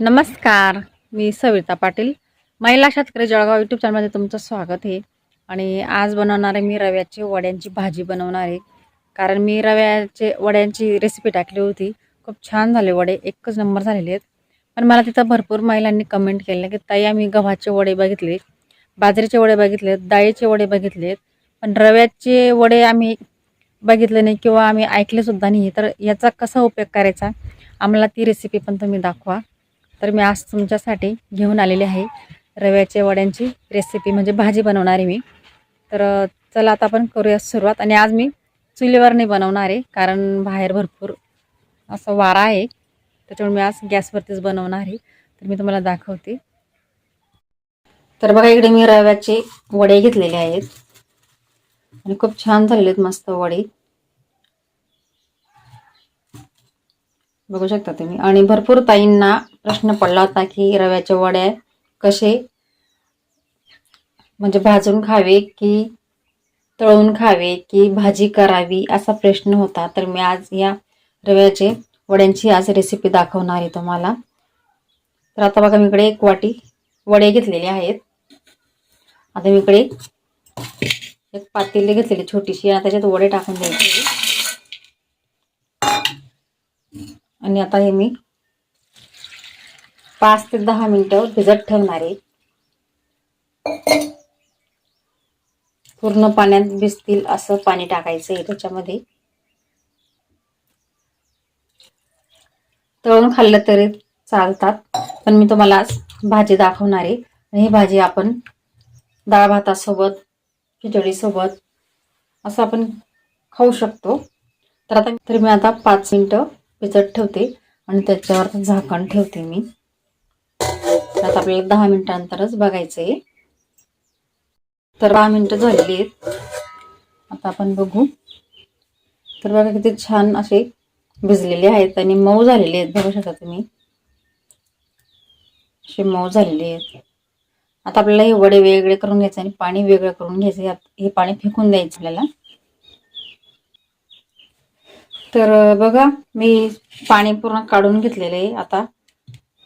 नमस्कार मी सविता पाटील. महिला शेतकरी जळगाव यूट्यूब चॅनलमध्ये तुमचं स्वागत आहे. आणि आज बनवणार आहे मी रव्याची वड्यांची भाजी बनवणार आहे. कारण मी रव्याचे वड्यांची रेसिपी टाकली होती. खूप छान झाले वडे एकच नंबर झालेले आहेत. पण मला तिथं भरपूर महिलांनी कमेंट केलं की ताई आम्ही गव्हाचे वडे बघितले बाजरीचे वडे बघितले डाळीचे वडे बघितलेत पण रव्याचे वडे आम्ही बघितले नाही किंवा आम्ही ऐकलेसुद्धा नाही. तर याचा कसा उपयोग करायचा? आम्हाला ती रेसिपी पण तुम्ही दाखवा. तर मी आज तुमच्यासाठी घेऊन आलेली आहे रव्याच्या वड्यांची रेसिपी म्हणजे भाजी बनवणार आहे मी. तर चला आता आपण करूया सुरुवात. आणि आज मी चुलीवर नाही बनवणार आहे कारण बाहेर भरपूर असं वारा आहे. त्याच्यामुळे मी आज गॅसवरतीच बनवणार आहे. तर मी तुम्हाला दाखवते. तर बघा इकडे मी रव्याचे वडे घेतलेले आहेत. आणि खूप छान झालेले आहेत मस्त वडे. बघू शकता तुम्ही. आणि भरपूर ताईंना प्रश्न पडला होता की रव्याच्या वड्या कसे म्हणजे भाजून खावे की तळून खावे की भाजी करावी असा प्रश्न होता. तर मी आज या रव्याचे वड्यांची आज रेसिपी दाखवणार आहे तुम्हाला. तर आता बघा मी इकडे एक वाटी वडे घेतलेले आहेत. आता मी इकडे एक पातेली घेतलेली छोटीशी आणि त्याच्यात वडे टाकून द्यायचे. आणि आता हे मी पाच ते दहा मिनिटं भिजत ठेवणार आहे. पूर्ण पाण्यात भिजतील असं पाणी टाकायचं आहे त्याच्यामध्ये. तळून खाल्लं तरी चालतात पण मी तुम्हाला भाजी दाखवणार आहे. आणि ही भाजी आपण डाळ भातासोबत खिचडीसोबत असं आपण खाऊ शकतो. तर आता तरी मी आता पाच मिनटं भिजत ठेवते आणि त्याच्यावर झाकण ठेवते मी. आता आपल्याला दहा मिनिटांनंतरच बघायचं आहे तर दहा मिनिटं झालेली आहेत. आता आपण बघू. तर बघा किती छान असे भिजलेले आहेत आणि मऊ झालेले आहेत. बघू शकता तुम्ही. असे मऊ झालेले आहेत. आता आपल्याला हे वडे वेगळे करून घ्यायचे आणि पाणी वेगळं करून घ्यायचं. हे पाणी फेकून द्यायचं आपल्याला. तर बघा मी पाणी पूर्ण काढून घेतलेलं आहे. आता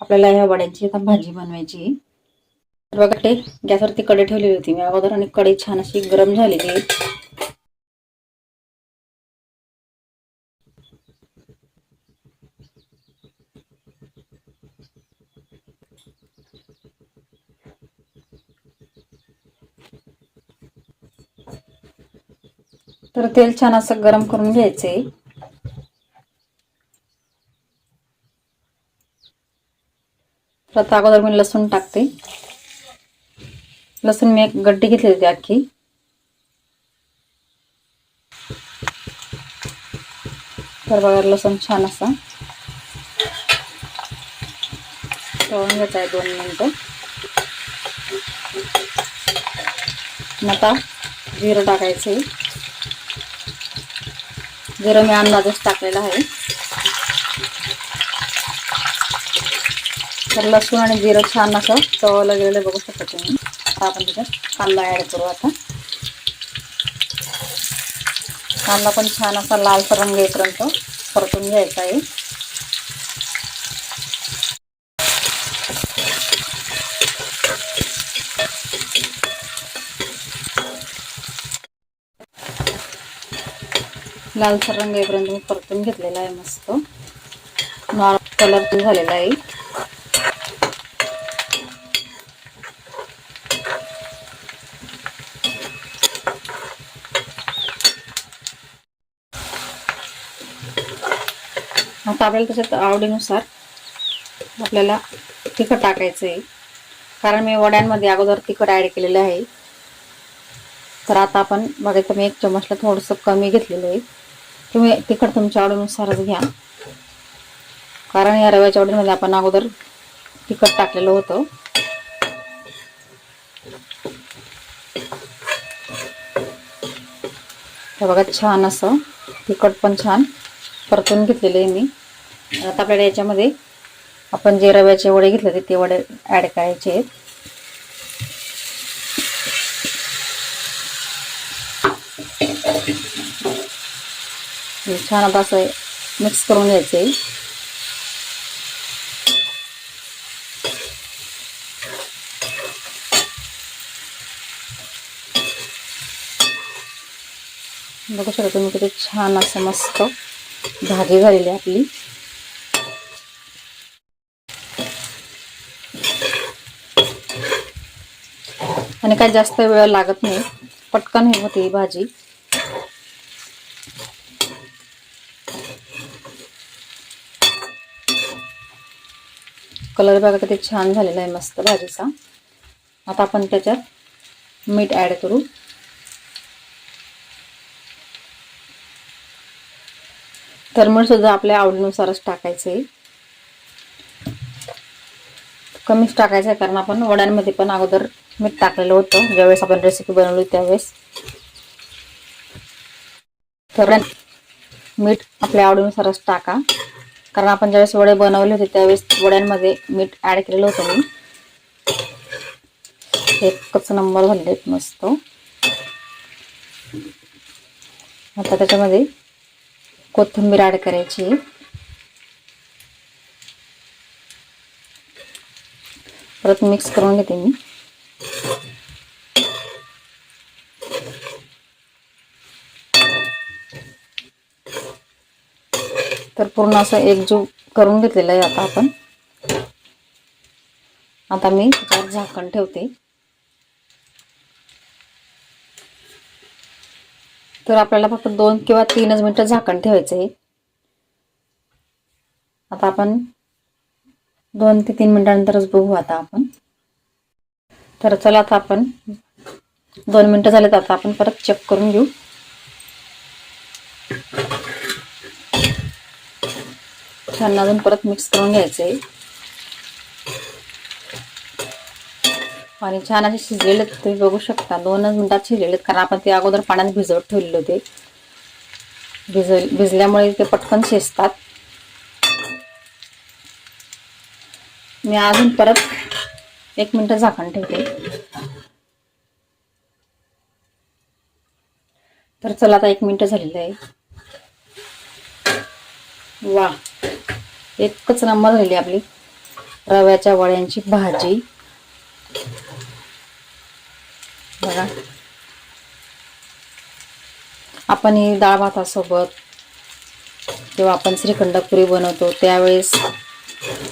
आपल्याला ह्या वड्यांची आता भाजी बनवायची तर बघा ते गॅसवरती कडे ठेवलेली होती. मी अगोदर आणि कढई छान अशी गरम झालेली आहे. तर तेल छान असं गरम करून घ्यायचंय. तर अगोदर मी लसूण टाकते. लसूण मी एक घेतली होती अख्खी तर बघा, लसूण छान असा. तळून घ्यायचा आहे दोन मग आता जिरं जिरं तर लसूण आणि जिरं छान असं तवलं गेलेलं बघू शकता तुम्ही. आता आपण त्याच्यात कांदा ॲड करू आता. कांदा पण छान असा लालसर रंग येईपर्यंत परतून घ्यायचा आहे. लालसर रंग येईपर्यंत मी परतून घेतलेला आहे मस्त. नॉर्मल कलर झालेला आहे. आता आपल्याला त्याच्यात आवडीनुसार आपल्याला तिखट टाकायचं आहे. कारण मी वड्यांमध्ये अगोदर तिखट ॲड केलेलं आहे. तर आता आपण बघायचं मी एक चमचला थोडंसं कमी घेतलेलं आहे. तुम्ही तिखट तुमच्या आवडीनुसारच घ्या. कारण या रव्याच्या आवडीमध्ये आपण अगोदर तिखट टाकलेलं होतं. हे बघा छान असं तिखट पण छान परतून घेतलेलं आहे मी. आता आपल्याला याच्यामध्ये आपण जे रव्याचे वडे घेतले होते ते वडे ॲड करायचे आहेत. छान आता असं मिक्स करून घ्यायचं आहे. बघू शकता तुम्ही किती छान असं मस्त भाजी झालेली आपली. आणि काही जास्त वेळ लागत नाही. पटकन हे होते ही भाजी. कलर बघा किती छान झालेला आहे मस्त भाजीचा. आता आपण त्याच्यात मीठ ॲड करू. तर मग सुद्धा आपल्या आवडीनुसारच टाकायचं आहे कमीच टाकायचं आहे कारण आपण वड्यांमध्ये पण अगोदर मीठ टाकलेलं होतं. ज्यावेळेस आपण रेसिपी बनवली त्यावेळेस. तर मीठ आपल्या आवडीनुसारच टाका. कारण आपण ज्यावेळेस वडे बनवले होते त्यावेळेस वड्यांमध्ये मीठ ॲड केलेलं होतं मी एकच नंबर झाले मस्त. आता त्याच्यामध्ये कोथिंबीर ॲड करायची. परत मिक्स करून घेते मी. तर पूर्ण असं एकजू करून घेतलेलं आहे आता आपण. आता मी त्याच्यावर झाकण ठेवते. तर आपल्याला फक्त दोन किंवा तीनच मिनटं झाकण ठेवायचं आहे. आता आपण दोन ते तीन मिनिटानंतरच बघू आता आपण. तर चला आता आपण दोन मिनिटं झालेत आता आपण परत चेक करून घेऊ. छान अजून परत मिक्स करून घ्यायचं आहे आणि छान असे शिजलेले तुम्ही बघू शकता. दोनच मिनटात शिजलेले कारण आपण ते अगोदर पाण्यात भिजवत ठेवलेले होते. भिज भिजल्यामुळे ते पटकन शिजतात. मी अजून परत एक मिनटं झाकण ठेवते. तर चला आता एक मिनिट झालेलं आहे. वा एकच नंबर झाली आपली. रव्याच्या वड्यांची भाजी. बघा. आपण ही डाळ भातासोबत जेव्हा आपण श्रीखंड पुरी बनवतो त्यावेळेस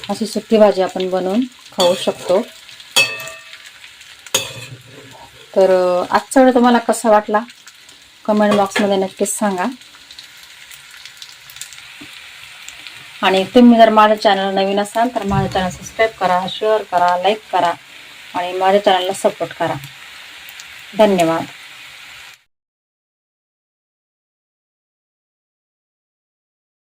अशी सुट्टी भाजी आपण बनवून खाऊ शकतो. तर आजचा वेळ तुम्हाला कसा वाटला? कमेंट बॉक्समध्ये नक्कीच सांगा. आणि तुम्ही जर माझ्या चॅनल नवीन असाल तर माझ्या चॅनल सबस्क्राईब करा शेअर करा लाईक करा आणि माझ्या चॅनलला सपोर्ट करा. धन्यवाद.